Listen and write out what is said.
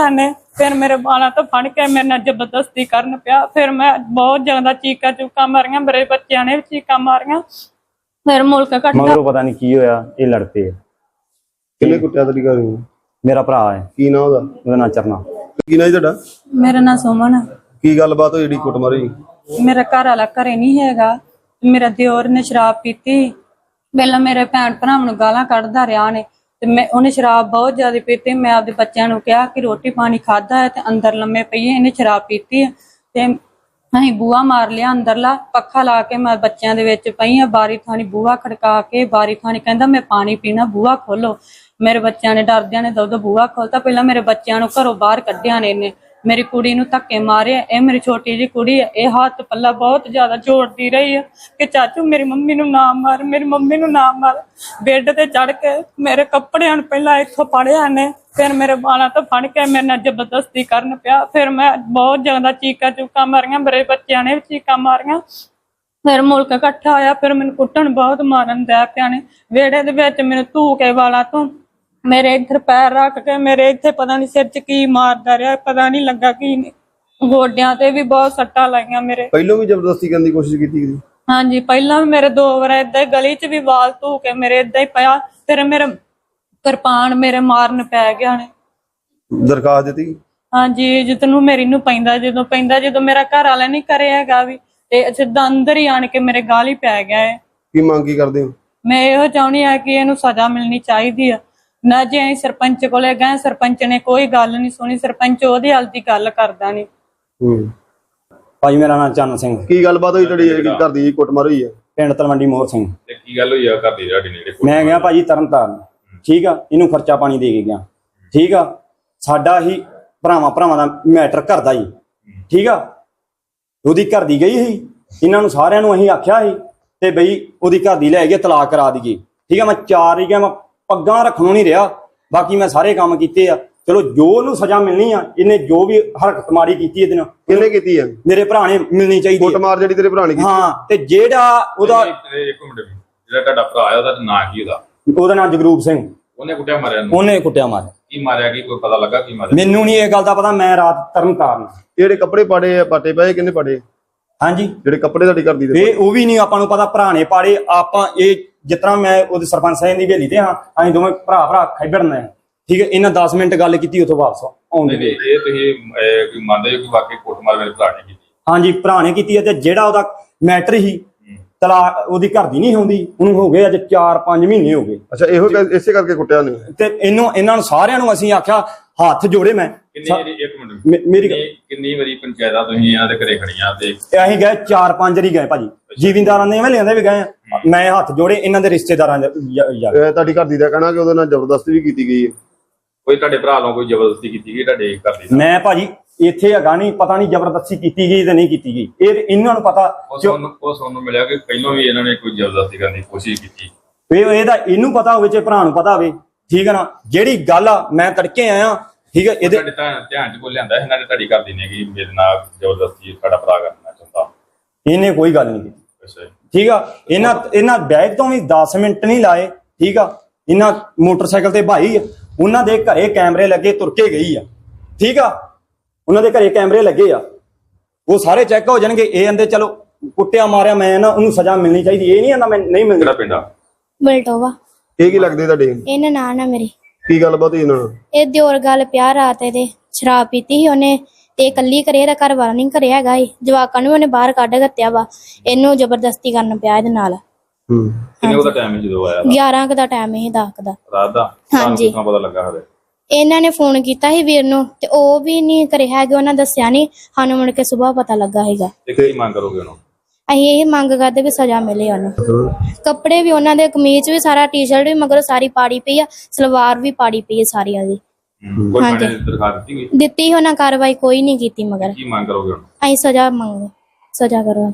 ਨੇ ਫਿਰ ਮੇਰੇ ਬਾਲਾਂ ਤੋਂ ਫੜ ਕੇ ਮੇਰੇ ਨਾਲ ਜ਼ਬਰਦਸਤੀ ਕਰਨ ਪਿਆ। ਫਿਰ ਮੈਂ ਬਹੁਤ ਜ਼ਿਆਦਾ ਚੀਕਾਂ ਚੁੱਕਾਂ ਮਾਰੀਆਂ ਮੇਰੇ ਬੱਚਿਆਂ ਨੇ ਵੀ ਚੀਕਾਂ ਮਾਰੀਆਂ। ਫਿਰ ਮੁਲਕ ਇਕੱਠਾ ਮਗਰੋਂ ਪਤਾ ਨਹੀਂ ਕੀ ਹੋਇਆ ਇਹ ਲੜ ਪਏ ਕਿੰਨੇ ਕੁੱਟਿਆ ਤੇਰੀ ਘਰ ਨੂੰ? ਮੇਰਾ ਭਰਾ ਹੈ। ਕੀ ਨਾਂ ਉਹਦਾ? ਉਹਦਾ ਨਾਂ ਚਰਨਾ। ਕੀ ਨਾਂ ਜੀ ਤੁਹਾਡਾ? ਮੇਰਾ ਨਾਂ ਸੁਮਨ ਆ। ਕੀ ਗੱਲਬਾਤ ਹੋਈ ਜਿਹੜੀ ਕੁੱਟ ਮਾਰੀ? ਮੇਰਾ ਘਰ ਵਾਲਾ ਘਰੇ ਨਹੀਂ ਹੈਗਾ। ਮੇਰਾ ਦਿਓਰ ਨੇ ਸ਼ਰਾਬ ਪੀਤੀ। ਪਹਿਲਾਂ ਮੇਰੇ ਭੈਣ ਭਰਾਵਾਂ ਨੂੰ ਗਾਲਾਂ ਕੱਢਦਾ ਰਿਹਾ ਨੇ। ਤੇ ਮੈਂ, ਉਹਨੇ ਸ਼ਰਾਬ ਬਹੁਤ ਜ਼ਿਆਦਾ ਪੀਤੀ। ਮੈਂ ਆਪਦੇ ਬੱਚਿਆਂ ਨੂੰ ਕਿਹਾ ਕਿ ਰੋਟੀ ਪਾਣੀ ਖਾਦਾ ਹੈ ਤੇ ਅੰਦਰ ਲੰਮੇ ਪਈਏ ਇਹਨੇ ਸ਼ਰਾਬ ਪੀਤੀ ਹੈ। ਤੇ ਅਸੀਂ ਬੂਹਾ ਮਾਰ ਲਿਆ ਅੰਦਰਲਾ, ਪੱਖਾ ਲਾ ਕੇ ਮੈਂ ਬੱਚਿਆਂ ਦੇ ਵਿੱਚ ਪਈ ਆ ਬਾਰੀ ਥਾਣੀ ਬੂਹਾ ਖੜਕਾ ਕੇ, ਬਾਰੀ ਥਾਣੀ ਕਹਿੰਦਾ, ਮੈਂ ਪਾਣੀ ਪੀਣਾ, ਬੂਹਾ ਖੋਲੋ। ਮੇਰੇ ਬੱਚਿਆਂ ਨੇ, ਡਰਦਿਆਂ ਨੇ ਦੁੱਧ ਬੂਹਾ ਖੋਲਤਾ। ਪਹਿਲਾਂ ਮੇਰੇ ਬੱਚਿਆਂ ਨੂੰ ਘਰੋਂ ਬਾਹਰ ਕੱਢਿਆ ਨੇ ਇਹਨੇ। ਮੇਰੀ ਕੁੜੀ ਨੂੰ ਧੱਕੇ ਮਾਰੇ ਇਹ ਮੇਰੀ ਛੋਟੀ ਜੀ ਕੁੜੀ ਹੈ ਇਹ ਹੱਥ ਪੱਲਾ ਬਹੁਤ ਜ਼ਿਆਦਾ ਜੋੜਦੀ ਰਹੀ ਹੈ ਕਿ ਚਾਚੂ ਮੇਰੀ ਮੰਮੀ ਨੂੰ ਨਾ ਮਾਰ, ਮੇਰੀ ਮੰਮੀ ਨੂੰ ਨਾ ਮਾਰ। ਬੈੱਡ ਤੇ ਚੜ ਕੇ ਮੇਰੇ ਕੱਪੜਿਆਂ ਨੂੰ ਪਹਿਲਾਂ ਇੱਥੋਂ ਪੜਿਆ ਨੇ ਫਿਰ ਮੇਰੇ ਬਾਲਾਂ ਤੋਂ ਫੜ ਕੇ ਮੇਰੇ ਨਾਲ ਜ਼ਬਰਦਸਤੀ ਕਰਨ ਪਿਆ। ਫਿਰ ਮੈਂ ਬਹੁਤ ਜ਼ਿਆਦਾ ਚੀਕਾਂ ਚੁੱਕਾਂ ਮਾਰੀਆਂ, ਮੇਰੇ ਬੱਚਿਆਂ ਨੇ ਵੀ ਚੀਕਾਂ ਮਾਰੀਆਂ। ਫਿਰ ਮੁਲਕ ਇਕੱਠਾ ਹੋਇਆ, ਫਿਰ ਮੈਨੂੰ ਕੁੱਟਣ ਬਹੁਤ ਮਾਰਨ ਦਿਆ ਪਿਆ ਨੇ। ਵਿਹੜੇ ਦੇ ਵਿੱਚ ਮੈਨੂੰ ਧੂਕੇ ਵਾਲਾ ਤੋਂ ਮੇਰੇ ਇੱਧਰ ਪੈਰ ਰੱਖ ਕੇ ਮੇਰੇ ਇੱਥੇ ਪਤਾ ਨਹੀਂ ਸਿਰ 'ਚ ਕੀ ਮਾਰਦਾ ਰਿਹਾ ਪਤਾ ਨਹੀਂ ਲੱਗਾ ਕੀ ਨਹੀਂ। ਗੋਡਿਆਂ ਤੇ ਵੀ ਬਹੁਤ ਸੱਟਾਂ ਲਾਈਆਂ ਮੇਰੇ। ਪਹਿਲੋਂ ਵੀ ਜ਼ਬਰਦਸਤੀ ਕਰਨ ਦੀ ਕੋਸ਼ਿਸ਼ ਕੀਤੀ ਗਈ ਹਾਂਜੀ ਪਹਿਲਾਂ ਵੀ ਮੇਰੇ ਦੋ ਵਾਰ ਏਦਾਂ ਹੀ ਗਲੀ 'ਚ ਵੀ ਵਾਲ ਧੂ ਕੇ ਮੇਰੇ ਏਦਾਂ ਹੀ ਪਿਆ ਫਿਰ ਮੇਰੇ ਕਿਰਪਾਨ ਮੇਰੇ ਮਾਰਨ ਪੈ ਗਿਆ ਨੇ। ਦਰਖਾਸਤ ਦਿੱਤੀ? ਹਾਂਜੀ ਨੂੰ ਮੇਰੀ ਨੂੰ ਪੈਂਦਾ ਜਦੋਂ ਪੈਂਦਾ ਜਦੋਂ ਮੇਰਾ ਘਰ ਵਾਲਾ ਨਹੀਂ ਕਰੇ ਹੈਗਾ ਵੀ ਤੇ ਸਿੱਧਾ ਅੰਦਰ ਹੀ ਆਣ ਕੇ ਮੇਰੇ ਗਾਲ ਹੀ ਪੈ ਗਿਆ ਹੈ ਕੀ ਮੰਗ ਕੀ ਕਰਦੇ ਹੋ? ਮੈਂ ਇਹੋ ਚਾਹੁੰਦੀ ਆ ਕਿ ਇਹਨੂੰ ਸਜ਼ਾ ਮਿਲਣੀ ਚਾਹੀਦੀ ਆ। ਨਾ ਜੇ ਅਸੀਂ ਸਰਪੰਚ ਕੋਲੇ ਗਏ ਸਰਪੰਚ ਨੇ ਕੋਈ ਗੱਲ ਨਹੀਂ ਸੁਣੀ ਸਰਪੰਚ ਉਹਦੀ ਹਾਲ ਦੀ ਗੱਲ ਕਰਦਾ ਨਹੀਂ। ਹੂੰ। ਭਾਜੀ ਮੇਰਾ ਨਾਂ ਚੰਨ ਸਿੰਘ ਕੀ ਗੱਲਬਾਤ ਹੋਈ ਤੁਹਾਡੀ? ਜਿਹੜੀ ਘਰ ਦੀ ਕੁੱਟ ਮਾਰ ਹੋਈ ਹੈ ਪਿੰਡ ਤਲਵੰਡੀ ਮੋਹਰ ਸਿੰਘ। ਤੇ ਕੀ ਗੱਲ ਹੋਈ ਆ ਘਰ ਦੀ ਤੁਹਾਡੀ ਨੇੜੇ? ਮੈਂ ਗਿਆ ਭਾਜੀ ਤਰਨਤਾਰਨ। ਠੀਕ ਆ ਇਹਨੂੰ ਖਰਚਾ ਪਾਣੀ ਦੇ ਕੇ ਗਿਆ। ਠੀਕ ਆ ਸਾਡਾ ਹੀ ਭਰਾਵਾਂ ਭਰਾਵਾਂ ਦਾ ਮੈਟਰ ਘਰ ਦਾ ਹੀ ਠੀਕ ਆ ਉਹਦੀ ਘਰ ਦੀ ਗਈ ਸੀ। ਇਹਨਾਂ ਨੂੰ ਸਾਰਿਆਂ ਨੂੰ ਅਸੀਂ ਆਖਿਆ ਸੀ ਤੇ ਬਈ ਉਹਦੀ ਘਰ ਦੀ ਲੈ ਕੇ ਤਲਾਕ ਕਰਾ ਦਈਏ। ਠੀਕ ਆ ਮੈਂ ਚਾਰ ਹੀ ਗਿਆ ਮੈਂ ਪੱਗਾਂ ਰੱਖਣੋਂ ਨਹੀਂ ਰਿਹਾ। ਬਾਕੀ ਮੈਂ ਸਾਰੇ ਕੰਮ ਕੀਤੇ ਆ। ਚਲੋ ਜੋ ਉਹਨੂੰ ਸਜ਼ਾ ਮਿਲਣੀ ਆ ਇਹਨੇ ਜੋ ਵੀ ਹਰਕਤ ਮਾੜੀ ਕੀਤੀ ਇਹਦੇ ਨਾਲ ਕਿਹਨੇ ਕੀਤੀ ਹੈ ਮੇਰੇ ਭਰਾ ਨੇ ਮਿਲਣੀ ਚਾਹੀਦੀ ਆ। ਮਾਰ ਜਿਹੜੀ ਤੇਰੇ ਭਰਾ ਨੇ ਕੀਤੀ। ਹਾਂ ਤੇ ਜਿਹੜਾ ਉਹਦਾ ਇੱਕ ਇੱਕ ਮਿੰਟ। ਵੀ। ਜਿਹੜਾ ਤੁਹਾਡਾ ਭਰਾ ਆ ਉਹਦਾ ਨਾਂ ਕੀ ਉਹਦਾ? ਉਹਦਾ ਨਾਮ ਜਗਰੂਪ ਸਿੰਘ। ਉਹਨੇ ਕੁੱਟਿਆ ਮਾਰਿਆ ਨੂੰ? ਉਹਨੇ ਕੁੱਟਿਆ ਮਾਰਿਆ। ਕੀ ਮਾਰਿਆ ਕੀ ਕੋਈ ਪਤਾ ਲੱਗਾ ਕੀ ਮਾਰਿਆ? ਮੈਨੂੰ ਨਹੀਂ ਇਹ ਗੱਲ ਦਾ ਪਤਾ ਮੈਂ ਰਾਤ ਤਰਨ ਤਾਰਨ। ਜਿਹੜੇ ਕੱਪੜੇ ਪਾੜੇ ਆ? ਪਾਟੇ ਪਏ ਕਿੰਨੇ ਪਾੜੇ? ਹਾਂਜੀ। ਜਿਹੜੇ ਕੱਪੜੇ ਤੁਹਾਡੀ ਘਰ ਦੀ ਦੇ ਇਹ ਉਹ ਵੀ ਨਹੀਂ ਆਪਾਂ ਨੂੰ ਪਤਾ ਭਰਾ ਨੇ ਪਾੜੇ ਆਪਾਂ ਇਹ ਜਿਤਨਾ ਮੈਂ ਉਹਦੇ ਸਰਪੰਚ ਸਾਹਿਬ ਦੀ ਹਵੇਲੀ ਤੇ ਹਾਂ ਅਸੀਂ ਦੋਵੇਂ ਭਰਾ ਭਰਾ ਖੈਬੜਨੇ ਆ ਠੀਕ ਹੈ ਇਹਨਾਂ 10 ਮਿੰਟ ਗੱਲ ਕੀਤੀ ਉਥੋਂ ਵਾਪਸ ਆਉਂਦੇ ਨਹੀਂ ਨਹੀਂ ਇਹ ਤੁਸੀਂ ਕੋਈ ਮੰਨਦੇ ਹੋ ਕਿ ਵਾਕਈ ਕੁੱਟਮਾਰ ਮੇਰੇ ਭਰਾ ਨੇ ਕੀਤੀ? ਹਾਂਜੀ ਭਰਾ ਨੇ ਕੀਤੀ ਹੈ ਤੇ ਜਿਹੜਾ ਉਹਦਾ ਮੈਟਰ ਹੀ ਤਲਾ ਉਹਦੀ ਘਰ ਦੀ ਨਹੀਂ ਹੁੰਦੀ ਉਹਨੂੰ ਹੋ ਗਏ ਅੱਜ 4-5 ਮਹੀਨੇ ਹੋ ਗਏ। ਅੱਛਾ ਇਹੋ ਇਸੇ ਕਰਕੇ ਕੁੱਟਿਆ ਨੇ ਤੇ ਇਹਨੂੰ ਇਹਨਾਂ ਨੂੰ ਸਾਰਿਆਂ ਨੂੰ ਅਸੀਂ ਆਖਿਆ ਹੱਥ ਜੋੜੇ ਮੈਂ। ਕਿੰਨੀ ਵਾਰੀ ਇੱਕ ਮਿੰਟ। ਮੇ- ਮੇਰੀ ਗੱਲ- ਕਿੰਨੀ ਵਾਰੀ ਪੰਚਾਇਤਾਂ ਤੁਸੀਂ ਇਹਨਾਂ ਦੇ ਘਰੇ ਖੜੀਆਂ ਤੇ ਤੇ ਅਸੀਂ ਗਏ ਚਾਰ ਪੰਜ ਰੀ ਗਏ ਭਾਜੀ। ਜੀਵਿੰਦਾਰਾਂ ਦੇ ਐਵੇਂ ਲੈਂਦੇ ਵੀ ਗਏ ਆ। ਮੈਂ ਹੱਥ ਜੋੜੇ ਇਹਨਾਂ ਦੇ ਰਿਸ਼ਤੇਦਾਰਾਂ ਦੇ ਜਾ- ਜਾ- ਇਹ ਤੁਹਾਡੀ ਘਰ ਦੀ ਦਾ ਕਹਿਣਾ ਕਿ ਉਹਦੇ ਨਾਲ ਜ਼ਬਰਦਸਤੀ ਵੀ ਕੀਤੀ ਗਈ ਹੈ? ਕੋਈ ਤੁਹਾਡੇ ਭਰਾ ਨੂੰ ਕੋਈ ਜ਼ਬਰਦਸਤੀ ਕੀਤੀ ਗਈ ਤੁਹਾਡੇ ਘਰ ਦੀ ਮੈਂ ਭਾਜੀ ਇੱਥੇ ਹੈਗਾ ਨਹੀਂ ਪਤਾ ਨਹੀਂ ਜ਼ਬਰਦਸਤੀ ਕੀਤੀ ਗਈ ਤੇ ਨਹੀਂ ਕੀਤੀ ਗਈ। ਇਹ ਇਹਨਾਂ ਨੂੰ ਪਤਾ ਉਹ ਤੁਹਾਨੂੰ ਉਹ ਮਿਲਿਆ ਕਿ ਪਹਿਲਾਂ ਵੀ ਇਹਨਾਂ ਨੇ ਕੋਈ ਜ਼ਬਰਦਸਤੀ ਕਰਨ ਦੀ ਕੋਸ਼ਿਸ਼ ਕੀਤੀ। ਇਹ ਇਹਦਾ ਇਹਨੂੰ ਪਤਾ ਹੋਵੇ ਤੇ ਭਰਾ ਨੂੰ ਪਤਾ ਹੋਵੇ ਠੀਕ ਹੈ ਨਾ? ਜਿਹੜੀ ਗੱਲ ਆ ਮੈਂ ਤੜਕੇ ਆਇਆ ਠੀਕ ਹੈ ਇਹਦੇ ਤੁਹਾਡੇ ਧਿਆਨ ਧਿਆਨ ਚ ਕੋਈ ਲਿਆਂਦਾ ਇਹਨਾਂ ਨੇ ਤੁਹਾਡੀ ਘਰ ਦੀ ਨੇ ਕਿ ਮੇਰੇ ਨਾਲ ਜ਼ਬਰਦਸਤੀ ਸਾਡਾ ਭਰਾ ਕਰਨਾ ਚਾਹੁੰਦਾ। ਇਹਨੇ ਕੋਈ ਗੱਲ ਨਹੀਂ ਕੀਤੀ। ਅੱਛਾ ਜੀ। ਠੀਕ ਆ? ਇਹਨਾਂ ਇਹਨਾਂ ਬੈਗ ਤੋਂ ਵੀ 10 ਮਿੰਟ ਨਹੀਂ ਲਾਏ ਠੀਕ ਆ? ਇਹਨਾਂ ਮੋਟਰਸਾਈਕਲ ਤੇ ਭਾਈ ਉਹਨਾਂ ਦੇ ਘਰੇ ਕੈਮਰੇ ਲੱਗੇ ਤੁਰ ਕੇ ਗਈ ਆ। ਠੀਕ ਆ? ਉਹਨਾਂ ਦੇ ਘਰੇ ਕੈਮਰੇ ਲੱਗੇ ਆ। ਉਹ ਸਾਰੇ ਚੈੱਕ ਹੋ ਜਾਣਗੇ ਇਹ ਅੰਦੇ ਚਲੋ ਕੁੱਟਿਆ ਮਾਰਿਆ ਮੈਂ ਨਾ ਉਹਨੂੰ ਸਜ਼ਾ ਮਿਲਣੀ ਚਾਹੀਦੀ ਇਹ ਨਹੀਂ ਆਂਦਾ ਮੈਂ ਨਹੀਂ ਮਿਲਣੀ। ਕਿਹੜਾ ਪਿੰਡ ਆ? ਬਲਟੋਵਾ। ਇਹ ਕੀ ਲੱਗਦੇ ਤੁਹਾਡੇ? ਇਹ ਨਨਾਣ ਆ ਮੇਰੀ। ਕੀ ਗੱਲਬਾਤ ਹੋਈ ਇਹਨਾਂ ਨਾਲ? ਇਹ ਦਿਓਰ ਗੱਲ ਪਿਆ ਰਾਤ ਇਹਦੇ ਸ਼ਰਾਬ ਪੀਤੀ ਸੀ ਉਹਨੇ ਤੇ ਇਕੱਲੀ ਕਰੇ ਇਹਦਾ ਘਰ ਵਾਲਾ ਨਹੀਂ ਕਰਿਆ ਹੈਗਾ ਇਹ। ਜਵਾਕਾਂ ਨੂੰ ਉਹਨੇ ਬਾਹਰ ਕੱਢ ਦਿੱਤਿਆ ਵਾ। ਇਹਨੂੰ ਜ਼ਬਰਦਸਤੀ ਕਰਨ ਪਿਆ ਇਹਦੇ ਨਾਲ। ਹੂੰ। ਕਿੰਨੇ ਉਹਦਾ ਟਾਈਮ ਜਦੋਂ ਆਇਆ 11 ਕੁ ਦਾ ਟਾਈਮ ਇਹ 10 ਕੁ ਦਾ। ਰਾਤ ਦਾ? ਤੁਹਾਨੂੰ ਹਾਂਜੀ। ਕਿੱਥੋਂ ਪਤਾ ਲੱਗਾ ਹਲੇ ਇਹਨਾਂ ਨੇ ਫੋਨ ਕੀਤਾ ਸੀ ਵੀਰ ਨੂੰ ਤੇ ਉਹ ਵੀ ਨਹੀਂ ਕਰੇ ਹੈਗੇ ਉਹਨਾਂ ਦੱਸਿਆ ਨਹੀਂ। ਸਾਨੂੰ ਮੁੜ ਕੇ ਸਵੇਰ ਪਤਾ ਲੱਗਾ ਹੈਗਾ ਤੇ ਕੀ ਮੰਗ ਕਰੋਗੇ ਉਹਨੂੰ? ਅਸੀਂ ਇਹ ਮੰਗ ਕਰਦੇ ਵੀ ਸਜ਼ਾ ਮਿਲੇ ਉਹਨੂੰ। ਕੱਪੜੇ ਵੀ ਉਹਨਾਂ ਦੇ ਕਮੀਜ਼ ਵੀ ਸਾਰਾ ਟੀ-ਸ਼ਰਟ ਵੀ ਮਗਰ ਸਾਰੀ ਪਾੜੀ ਪਈ ਆ ਸਲਵਾਰ ਵੀ ਪਾੜੀ ਪਈ ਆ ਸਾਰੀਆਂ ਦੀ। ਕੋਈ ਹਾਂਜੀ। ਥਾਣੇ ਦੀ ਦਰਖਾਸਤ ਦਿੱਤੀ ਗਈ? ਦਿੱਤੀ ਉਹਨਾਂ ਕਾਰਵਾਈ ਕੋਈ ਨਹੀਂ ਕੀਤੀ ਮਗਰ। ਕੀ ਮੰਗ ਕਰੋਗੇ ਹੁਣ? ਅਸੀਂ ਸਜ਼ਾ ਮੰਗ ਸਜ਼ਾ ਕਰੋ।